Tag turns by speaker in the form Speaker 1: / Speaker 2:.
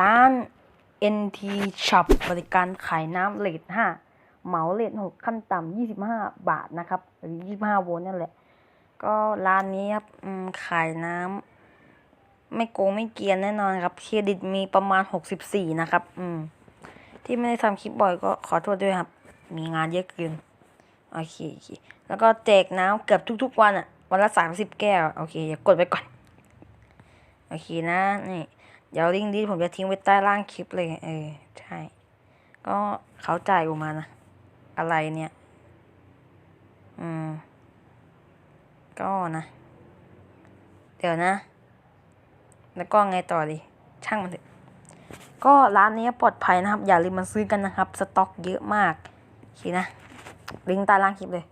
Speaker 1: ร้าน NT Shop บริการขายน้ำเลทห้าเหมาเลทหกขั้นต่ำยี่สิบห้าบาทนะครับหรือยี่สิบห้าโวลต์นั่นแหละ ก็ร้านนี้ครับขายน้ำไม่โกงไม่เกียนแน่นอนครับ เครดิตมีประมาณหกสิบสี่นะครับ อืม ที่ไม่ได้ทำคลิปบ่อยก็ขอโทษด้วยครับ มีงานเยอะเกินโอเคโอเค แล้วก็แจกน้ำเกือบทุก ๆ วันอะวันละสามสิบแก้ว โอเคอย่ากดไปก่อน โอเคนะ นี่ เดี๋ยวลิงก์นี้ผมจะทิ้งไว้ใต้ล่างคลิปเลย เออ ใช่ ก็เขาจ่ายออกมานะ อะไรเนี่ย อืม ก็นะ เดี๋ยวนะ แล้วก็ไงต่อดี ช่างมันเถอะ ก็ร้านนี้ปลอดภัยนะครับ อย่าลืมมาซื้อกันนะครับ สต็อกเยอะมากโอเคนะ ลิงก์ใต้ล่างคลิปเลย